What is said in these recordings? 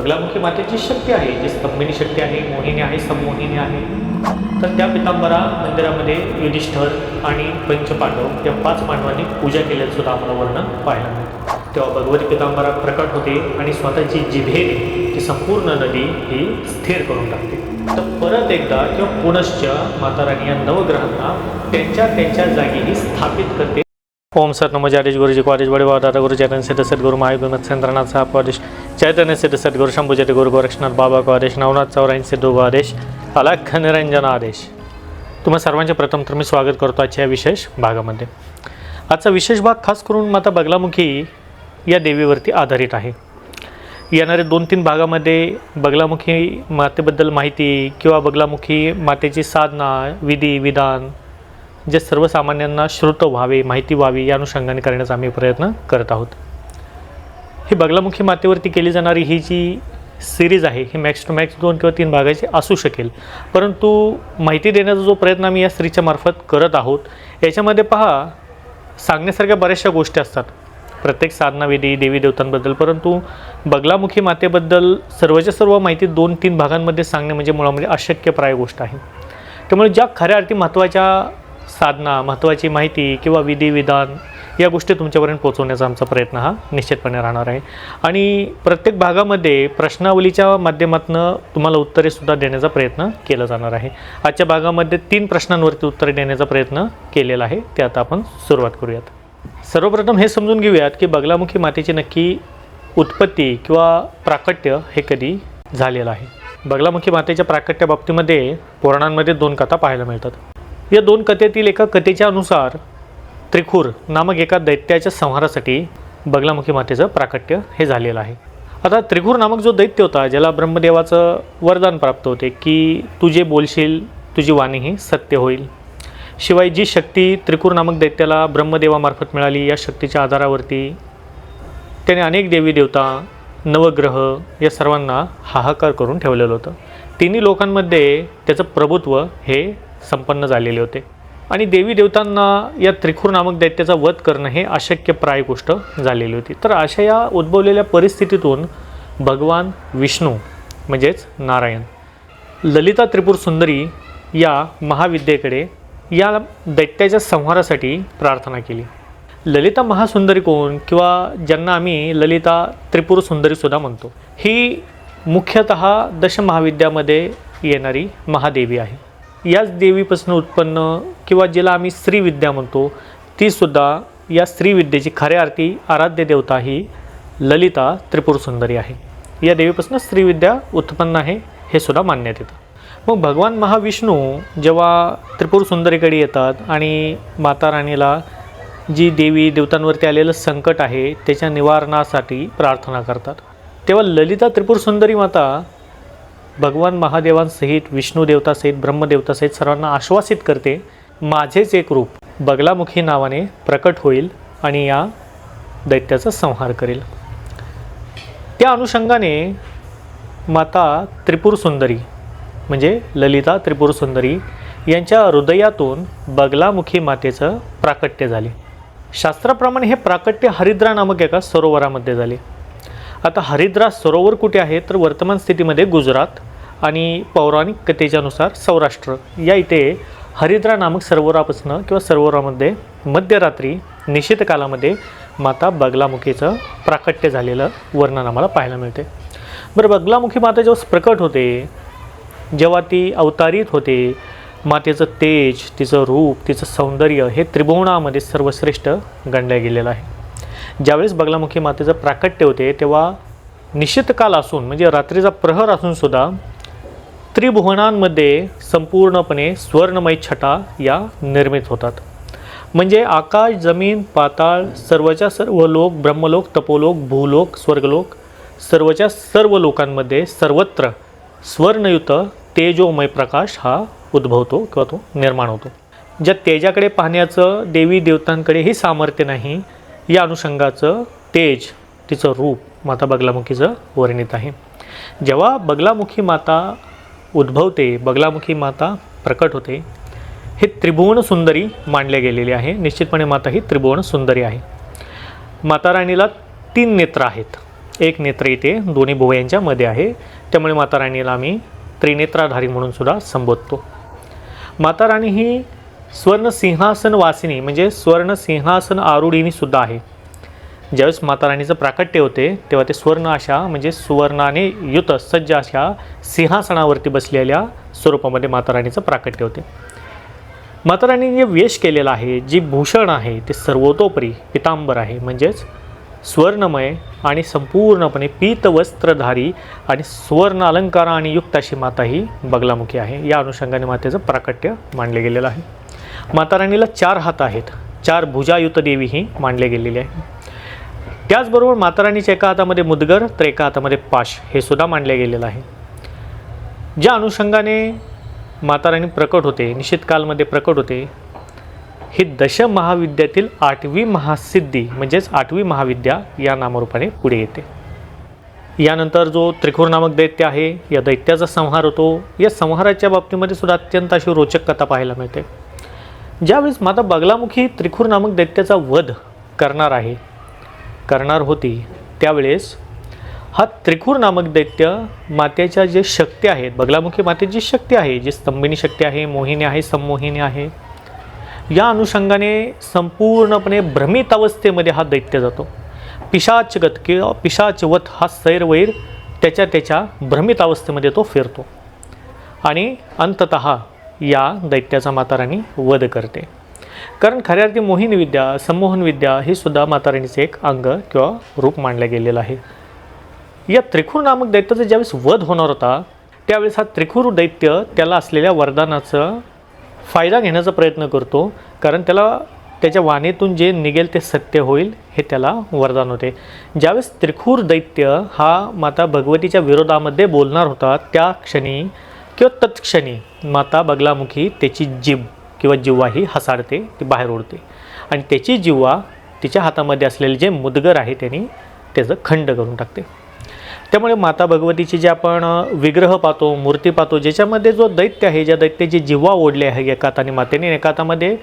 बगलामुखी मातेची शक्ती आहे जी स्तंभिनी शक्ती आहे मोहिनी आहे संमोहिनी आहे. तर त्या पितांबरा मंदिरामध्ये युधिष्ठर आणि पंचपांडव या पाच पांडवांनी पूजा केल्याचं सुद्धा आम्हाला वर्णन पाहायला तेव्हा भगवती पितांबरा प्रकट होते आणि स्वतःची जिभेने ती संपूर्ण नदी ही स्थिर करून टाकते. तर परत एकदा किंवा पुनश्च माता राणी या नवग्रहांना त्यांच्या त्यांच्या जागी स्थापित करते. ओम सर नमो जाडेश गुरुजी कॉलेज बडे दादा गुरुजी चैतन्य सिद्ध सद्गुरु महागुरुनाथ चंद्रनाथ साहेब कॉलेज चैतन्य सिद्ध सद्गुरु शंभू जटे गुरु गोरक्षनाथ बाबा को आदेश नवनाथ चौराईन सिद्धू आदेश अलख निरंजन आदेश। तुम्हा सर्वांचे प्रथम तर मी स्वागत करतो आजच्या या विशेष भागामध्ये. आजचा विशेष भाग खास करून माता बगलामुखी या देवीवरती आधारित आहे. येणारे दोन तीन भागामध्ये बगलामुखी मातेबद्दल माहिती किंवा बगलामुखी मातेची साधना विधी विधान जे सर्वसामान्यांना श्रुत व्हावे माहिती व्हावी या अनुषंगाने करण्याचा आम्ही प्रयत्न करत आहोत. ही बगलामुखी मातेवरती केली जाणारी ही जी सिरीज आहे ही मॅक्स टू मॅक्स दोन किंवा तीन भागाची असू शकेल. परंतु माहिती देण्याचा जो प्रयत्न आम्ही या स्त्रीच्या मार्फत करत आहोत याच्यामध्ये पहा सांगण्यासारख्या बऱ्याचशा गोष्टी असतात. प्रत्येक साधनाविधी देवी देवतांबद्दल परंतु बगलामुखी मातेबद्दल सर्वच्या सर्व माहिती दोन तीन भागांमध्ये सांगणे म्हणजे मुळामध्ये अशक्यप्राय गोष्ट आहे. त्यामुळे ज्या खऱ्या अर्थी महत्त्वाच्या साधना महत्त्वाची माहिती किंवा विधी विधान या गोष्टी तुमच्यापर्यंत पोहोचवण्याचा आमचा प्रयत्न हा निश्चितपणे राहणार आहे. आणि प्रत्येक भागामध्ये प्रश्नावलीच्या माध्यमातून तुम्हाला उत्तरेसुद्धा देण्याचा प्रयत्न केला जाणार आहे. आजच्या भागामध्ये तीन प्रश्नांवरती उत्तरे देण्याचा प्रयत्न केलेला आहे. ते आता आपण सुरुवात करूयात. सर्वप्रथम हे समजून घेऊयात की बगलामुखी मातेची नक्की उत्पत्ती किंवा प्राकट्य हे कधी झालेलं आहे. बगलामुखी मातेच्या प्राकट्या बाबतीमध्ये पुराणांमध्ये दोन कथा पाहायला मिळतात. या दोन कथेतील एका कथेच्या अनुसार त्रिखूर नामक एका दैत्याच्या संहारासाठी बगलामुखी मातेचं प्राकट्य हे झालेलं आहे. आता त्रिखूर नामक जो दैत्य होता ज्याला ब्रह्मदेवाचं वरदान प्राप्त होते की तू जे बोलशील तुझी वाणी ही सत्य होईल. शिवाय जी शक्ती त्रिकूर नामक दैत्याला ब्रह्मदेवामार्फत मिळाली या शक्तीच्या आधारावरती त्याने अनेक देवी देवता नवग्रह या सर्वांना हाहाकार करून ठेवलेलं होतं. तिन्ही लोकांमध्ये त्याचं प्रभुत्व हे संपन्न झालेले होते. आणि देवी देवतांना या त्रिखूर नामक दैत्याचा वध करणं हे अशक्यप्राय गोष्ट झालेली होती. तर अशा या उद्भवलेल्या परिस्थितीतून भगवान विष्णू म्हणजेच नारायण ललिता त्रिपुर सुंदरी या महाविद्येकडे या दैत्याच्या संहारासाठी प्रार्थना केली. ललिता महासुंदरी कोण किंवा ज्यांना आम्ही ललिता त्रिपुर सुंदरीसुद्धा म्हणतो ही मुख्यतः दशमहाविद्यामध्ये येणारी महादेवी आहे. याच देवीपासून उत्पन्न किंवा जिला आम्ही स्त्रीविद्या म्हणतो तीसुद्धा या स्त्रीविद्येची खऱ्या अर्थी आराध्य देवता ही ललिता त्रिपुर सुंदरी आहे. या देवीपासून स्त्रीविद्या उत्पन्न आहे हे सुद्धा मानण्यात येतं. मग भगवान महाविष्णू जेव्हा त्रिपुर सुंदरीकडे येतात आणि माता राणीला जी देवी देवतांवरती आलेलं संकट आहे त्याच्या निवारणासाठी प्रार्थना करतात तेव्हा ललिता त्रिपुर सुंदरी माता भगवान महादेवांसहित विष्णू देवतासहित ब्रह्मदेवतासहित सर्वांना आश्वासित करते माझेच एक रूप बगलामुखी नावाने प्रकट होईल आणि या दैत्याचा संहार करेल. त्या अनुषंगाने माता त्रिपुर सुंदरी म्हणजे ललिता त्रिपुर सुंदरी यांच्या हृदयातून बगलामुखी मातेचं प्राकट्य झाले. शास्त्राप्रमाणे हे प्राकट्य हरिद्रा नामक एका सरोवरामध्ये झाले. आता हरिद्रा सरोवर कुठे आहे? तर वर्तमान स्थितीमध्ये गुजरात आणि पौराणिक कथेच्यानुसार सौराष्ट्र. या इथे हरिद्रा नामक सरोवरापासनं किंवा सरोवरामध्ये मध्यरात्री निश्चित कालामध्ये माता बगलामुखीचं प्राकट्य झालेलं वर्णन आम्हाला पाहायला मिळते. बरं बगलामुखी माता जेव्हा प्रकट होते जेव्हा ती अवतारित होते मातेचं तेज तिचं रूप तिचं सौंदर्य हे त्रिभुवनामध्ये सर्वश्रेष्ठ गणलं गेलेलं आहे. ज्यावेळेस बगलामुखी मातेचं प्राकट्य होते तेव्हा निश्चितकाल असून म्हणजे रात्रीचा प्रहर असूनसुद्धा त्रिभुवनांमध्ये संपूर्णपणे स्वर्णमय छटा या निर्मित होतात. म्हणजे आकाश जमीन पाताळ सर्वच्या सर्व लोक ब्रह्मलोक तपोलोक भूलोक स्वर्गलोक सर्वच्या सर्व लोकांमध्ये सर्वत्र स्वर्णयुत तेजोमय प्रकाश हा उद्भवतो किंवा तो निर्माण होतो. ज्या तेजाकडे पाहण्याचं देवी देवतांकडेही सामर्थ्य नाही या अनुषंगाचं तेज तिचं रूप माता बगलामुखीचं वर्णित आहे. जेव्हा बगलामुखी माता उद्भवते बगलामुखी माता प्रकट होते हे त्रिभुवन सुंदरी मांडले गेलेली आहे. निश्चितपणे माता ही त्रिभुवन सुंदरी आहे. माता राणीला तीन नेत्र आहेत. एक नेत्र इथे दोन्ही भुवयांच्या मध्ये आहे. त्यामुळे माता राणीला आम्ही त्रिनेत्राधारी म्हणून सुद्धा संबोधतो. माता राणी ही स्वर्ण सिंहासन वासिनी म्हणजे स्वर्ण सिंहासन आरुढिनी सुद्धा आहे. ज्यावेळेस माताराणीचं प्राकट्य होते तेव्हा ते स्वर्ण अशा म्हणजे सुवर्णाने युत सज्ज अशा सिंहासनावरती बसलेल्या स्वरूपामध्ये माताराणीचं प्राकट्य होते. माताराणीने जे वेश केलेलं आहे जी भूषण आहे ते सर्वतोपरी पितांबर आहे. म्हणजेच स्वर्णमय आणि संपूर्णपणे पीत वस्त्रधारी आणि सुवर्ण अलंकार आणि युक्त अशी माता ही बगलामुखी आहे. या अनुषंगाने मातेचं प्राकट्य मांडले गेलेलं आहे. माताराणीला चार हात आहेत. चार भुजायुत देवी ही मानले गेलेली आहे त्याचबरोबर माताराणीच्या एका हातामध्ये मुदगर तर एका हातामध्ये पाश हे सुद्धा मांडले गेलेलं आहे. ज्या अनुषंगाने माताराणी प्रकट होते निश्चित कालमध्ये प्रकट होते ही दश महाविद्यातील आठवी महासिद्धी म्हणजेच आठवी महाविद्या या नामरूपाने पुढे येते. यानंतर जो त्रिकूर नामक दैत्य आहे या दैत्याचा संहार होतो. या संहाराच्या बाबतीमध्ये सुद्धा अत्यंत अशी रोचक कथा पाहायला मिळते. ज्यावेळेस माता बगलामुखी त्रिखूर नामक दैत्याचा वध करणार आहे करणार होती त्यावेळेस हा त्रिखूर नामक दैत्य मातेच्या जे शक्ती आहेत बगलामुखी मातेची शक्ती आहे जी स्तंभिनी शक्ती आहे मोहिनी आहे संमोहिनी आहे या अनुषंगाने संपूर्णपणे भ्रमित अवस्थेमध्ये हा दैत्य जातो. पिशाचगत किंवा पिशाचवत हा सैरवैर त्याच्या त्याच्या भ्रमित अवस्थेमध्ये तो फिरतो. आणि अंतत या दैत्याचा माताराणी वध करते. कारण खऱ्या अर्थी मोहिनी विद्या संमोहन विद्या हे सुद्धा माताराणीचे एक अंग किंवा रूप मानलं गेलेलं आहे. या त्रिखूर नामक दैत्याचा ज्यावेळेस वध होणार होता त्यावेळेस हा त्रिखूर दैत्य त्याला असलेल्या वरदानाचं फायदा घेण्याचा प्रयत्न करतो कारण त्याला त्याच्या वाणीतून जे निघेल ते सत्य होईल हे त्याला वरदान होते. ज्यावेळेस त्रिखूर दैत्य हा माता भगवतीच्या विरोधामध्ये बोलणार होता त्या क्षणी किंवा तत्क्षणी माता बगलामुखी त्याची जीभ किंवा जिव्हा ही हसाडते ती बाहेर ओढते. आणि त्याची जिव्हा तिच्या हातामध्ये असलेले जे मुदगर आहे त्यांनी त्याचं खंड करून टाकते. त्यामुळे माता भगवतीचे जे आपण विग्रह पाहतो मूर्ती पाहतो ज्याच्यामध्ये जो दैत्य आहे ज्या दैत्याची जिव्हा ओढले आहे एका हाताने मातेने एका हातामध्ये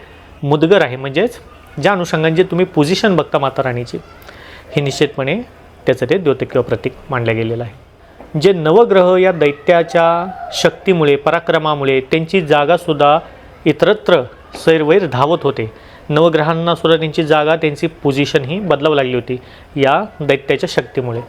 मुदगर आहे. म्हणजेच ज्या अनुषंगाने जे तुम्ही पोझिशन बघता माता राणीची हे निश्चितपणे त्याचं ते द्योतक किंवा प्रतीक मानलं गेलेलं आहे. जे नवग्रह या दैत्याच्या शक्तीमुळे पराक्रमामुळे त्यांची जागासुद्धा इतरत्र सैरवैर धावत होते. नवग्रहांना सुद्धा त्यांची जागा त्यांची पोझिशन ही बदलावं लागली होती या दैत्याच्या शक्तीमुळे.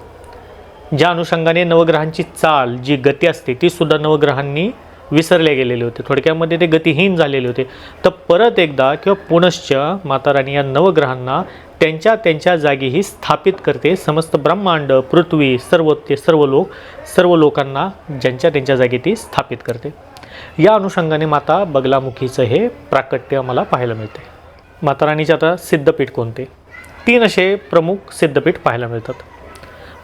ज्या अनुषंगाने नवग्रहांची चाल जी गती असते ती सुद्धा नवग्रहांनी विसरले गेलेले होते. थोडक्यामध्ये ते गतिहीन झालेले होते. तर परत एकदा किंवा पुनश्च माता राणी या नवग्रहांना त्यांच्या त्यांच्या जागीही स्थापित करते. समस्त ब्रह्मांड पृथ्वी सर्व ते सर्व लोक सर्व लोकांना ज्यांच्या त्यांच्या जागी ती स्थापित करते. या अनुषंगाने माता बगलामुखीचं हे प्राकट्य आम्हाला पाहायला मिळते. माता राणीचे आता सिद्धपीठ कोणते? तीन असे प्रमुख सिद्धपीठ पाहायला मिळतात.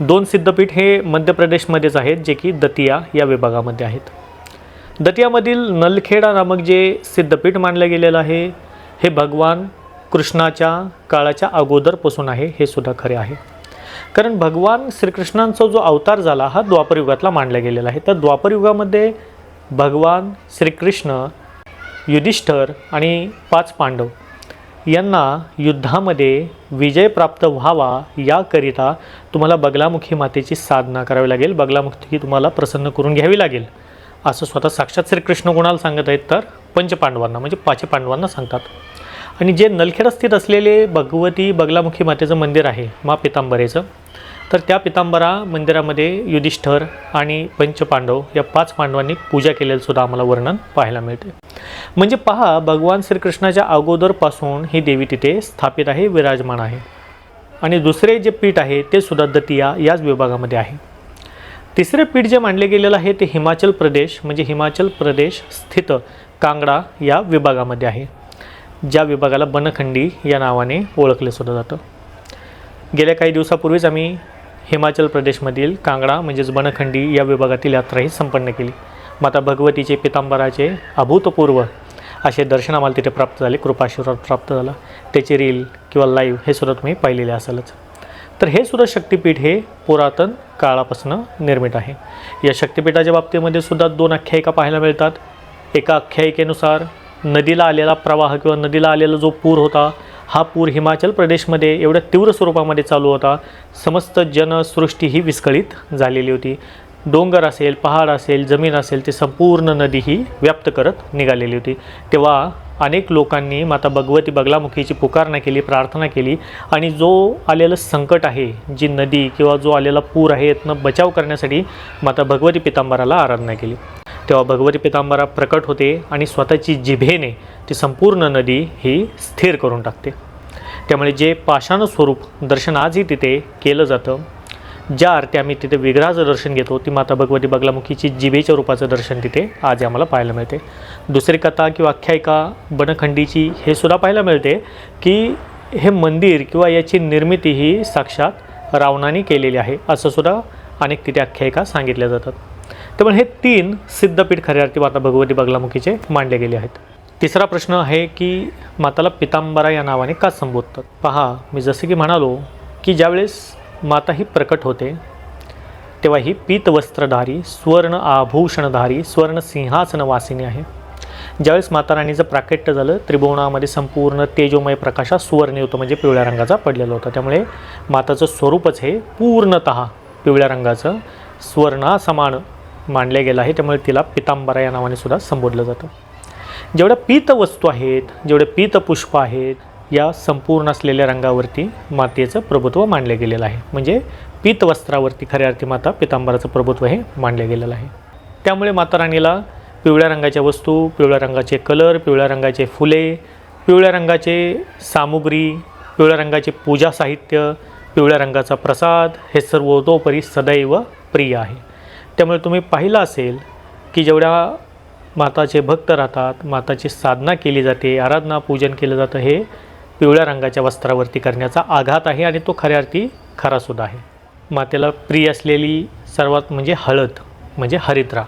दोन सिद्धपीठ हे मध्य प्रदेशमध्येच आहेत जे की दतिया या विभागामध्ये आहेत. दतियामधील नलखेडा नामक जे सिद्धपीठ मानलं गेलेलं आहे हे भगवान कृष्णाच्या काळाच्या अगोदरपासून आहे हे सुद्धा खरे आहे. कारण भगवान श्रीकृष्णांचा जो अवतार झाला हा द्वापरयुगातला मानला गेलेला आहे. तर द्वापरयुगामध्ये भगवान श्रीकृष्ण युधिष्ठर आणि पाच पांडव यांना युद्धामध्ये विजय प्राप्त व्हावा याकरिता तुम्हाला बगलामुखी मातेची साधना करावी लागेल. बगलामुखी तुम्हाला प्रसन्न करून घ्यावी लागेल. असं स्वतः साक्षात श्रीकृष्ण कोणाला सांगत आहेत तर पंचपांडवांना म्हणजे पाचे पांडवांना सांगतात. आणि जे नलखेड स्थित असलेले भगवती बगलामुखी मातेचं मंदिर आहे मा पितांबरेचं तर त्या पितांबरा मंदिरामध्ये युधिष्ठर आणि पंचपांडव या पाच पांडवांनी पूजा केलेलं सुद्धा आम्हाला वर्णन पाहायला मिळते. म्हणजे पहा भगवान श्रीकृष्णाच्या अगोदरपासून ही देवी तिथे स्थापित आहे विराजमान आहे. आणि दुसरे जे पीठ आहे ते सुद्धा दतिया याच विभागामध्ये आहे. तिसरे पीठ जे मानले गेलेलं आहे ते हिमाचल प्रदेश म्हणजे हिमाचल प्रदेश स्थित कांगडा या विभागामध्ये आहे. ज्या विभागाला बनखंडी या नावाने ओळखले सुद्धा जातं. गेल्या काही दिवसापूर्वीच आम्ही हिमाचल प्रदेशमधील कांगडा म्हणजेच बनखंडी या विभागातील यात्राही संपन्न केली. माता भगवतीचे पितांबराचे अभूतपूर्व असे दर्शन आम्हाला तिथे प्राप्त झाले कृपाशीर्वाद प्राप्त झाला. त्याचे रील किंवा लाईव्ह हे सुद्धा तुम्ही पाहिलेले असालच. तर हे सुद्धा शक्तिपीठ हे पुरातन काळापासून निर्मित आहे. या शक्तिपीठाच्या बाबतीमध्ये सुद्धा दोन आख्यायिका पाहायला मिळतात. एका आख्यायिकेनुसार नदीला आलेला प्रवाह किंवा नदीला आलेला जो पूर होता हा पूर हिमाचल प्रदेशमध्ये एवढ्या तीव्र स्वरूपामध्ये चालू होता समस्त जनसृष्टी ही विस्कळीत झालेली होती. डोंगर असेल पहाड असेल जमीन असेल ती संपूर्ण नदी ही व्याप्त करत निघालेली होती. तेव्हा अनेक लोकांनी माता भगवती बगलामुखीची पुकारणा केली प्रार्थना केली आणि जो आलेलं संकट आहे जी नदी किंवा जो आलेला पूर आहे यातनं बचाव करण्यासाठी माता भगवती पितांबराला आराधना केली. तेव्हा भगवती पितांबरा प्रकट होते आणि स्वतःची जिभेने ती संपूर्ण नदी ही स्थिर करून टाकते. त्यामुळे जे पाषाण स्वरूप दर्शन आजही तिथे केलं जातं ज्या आरती आम्ही तिथे विग्रहाचं दर्शन घेतो ती माता भगवती बगलामुखीची जिबेच्या रूपाचं दर्शन तिथे आज आम्हाला पाहायला मिळते. दुसरी कथा किंवा आख्यायिका बनखंडीची हे सुद्धा पाहायला मिळते की हे मंदिर किंवा याची निर्मिती ही साक्षात रावणाने केलेली आहे असं सुद्धा अनेक तिथे आख्यायिका सांगितल्या जातात. त्यामुळे हे तीन सिद्धपीठ खऱ्या अर्थी माता भगवती बगलामुखीचे मांडले गेले आहेत. तिसरा प्रश्न आहे की माताला पितांबरा या नावाने का संबोधतात? पहा मी जसं की म्हणालो की ज्यावेळेस माता ही प्रकट होते. तेव्हा ही पीतवस्त्रधारी स्वर्ण आभूषणधारी स्वर्ण सिंहासनवासिनी आहे. ज्यावेळेस माता राणीचं प्राकट्य झालं त्रिभुवनामध्ये संपूर्ण तेजोमय प्रकाशात सुवर्ण होतं म्हणजे पिवळ्या रंगाचा पडलेला होता. त्यामुळे माताचं स्वरूपच हे पूर्णत पिवळ्या रंगाचं स्वर्णासमान मानले गेलं आहे. त्यामुळे तिला पितांबरा या नावाने सुद्धा संबोधलं जातं. जेवढ्या पीत वस्तू आहेत जेवढे पीत पुष्प आहेत या संपूर्ण असलेल्या रंगावरती मातेचं प्रभुत्व मांडले गेलेलं आहे. म्हणजे पित वस्त्रावरती खऱ्या अर्थी माता पितांबराचं प्रभुत्व हे मांडले गेलेलं आहे. त्यामुळे माता राणीला पिवळ्या रंगाच्या वस्तू पिवळ्या रंगाचे कलर पिवळ्या रंगाचे फुले पिवळ्या रंगाचे सामुग्री पिवळ्या रंगाचे पूजा साहित्य पिवळ्या रंगाचा प्रसाद हे सर्व तोपरी सदैव प्रिय आहे. त्यामुळे तुम्ही पाहिलं असेल की जेवढ्या माताचे भक्त राहतात माताची साधना केली जाते आराधना पूजन केलं जातं हे पिवळ्या रंगाच्या वस्त्रावरती करण्याचा आघात आहे आणि तो खऱ्या अर्थी खरासुद्धा आहे. मातेला प्रिय असलेली सर्वात म्हणजे हळद म्हणजे हरिद्रा.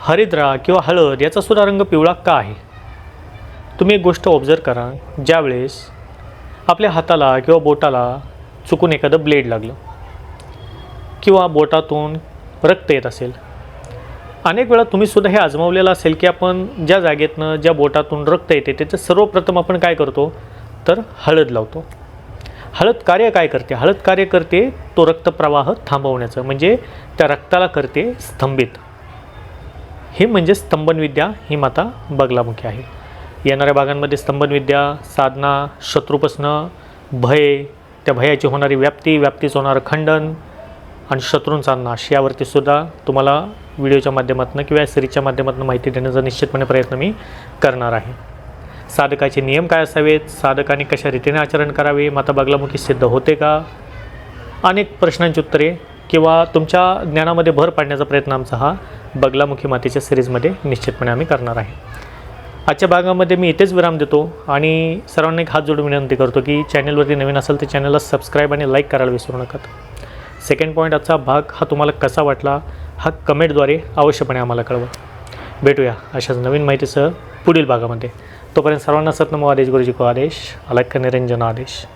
हरिद्रा किंवा हळद याचा सुद्धा रंग पिवळा का आहे? तुम्ही एक गोष्ट ऑब्झर्व करा ज्यावेळेस आपल्या हाताला किंवा बोटाला चुकून एखादं ब्लेड लागलं किंवा बोटातून रक्त येत असेल अनेक वेळा तुम्ही सुद्धा हे आजमावलेलं असेल की आपण ज्या जागेतनं ज्या बोटातून रक्त येते त्याचं सर्वप्रथम आपण काय करतो? तर हळद लावतो. हळद कार्य काय करते? हळद कार्य करते तो रक्तप्रवाह थांबवण्याचं म्हणजे त्या रक्ताला करते स्तंभित. हे म्हणजे स्तंभनविद्या ही माता बगलामुखी आहे. येणाऱ्या भागांमध्ये स्तंभनविद्या साधना शत्रुपसनं भय त्या भयाची होणारी व्याप्ती व्याप्तीचं होणारं खंडन आणि शत्रूंचा नाश यावरती सुद्धा तुम्हाला व्हिडिओच्या माध्यमातून किंवा या सिरीजच्या माध्यमातून माहिती देण्याचा निश्चितपणे प्रयत्न मी करणार आहे. साधकाचे नियम काय असावेत? साधकाने कशा रीतीने आचरण करावे? माता बगलामुखी सिद्ध होते का? अनेक प्रश्नांची उत्तरे किंवा तुमच्या ज्ञानामध्ये भर पाडण्याचा प्रयत्न आमचा हा बगलामुखी मातेच्या सिरीजमध्ये निश्चितपणे आम्ही करणार आहे. आजच्या भागामध्ये मी इथेच विराम देतो आणि सर्वांना एक हात जोडून विनंती करतो की चॅनलवरती नवीन असेल तर चॅनलला सबस्क्राईब आणि लाईक करायला विसरू नका. सेकंड पॉईंट आजचा भाग हा तुम्हाला कसा वाटला? हा कमेंटद्वारे अवश्यपणे आम्हाला कळवा. भेटूया अशाच नवीन माहितीसह पुढील भागामध्ये. तोपर्यंत सर्वांना सतनमो आदेश गुरुजी को आदेश अलक्ष निरंजन आदेश.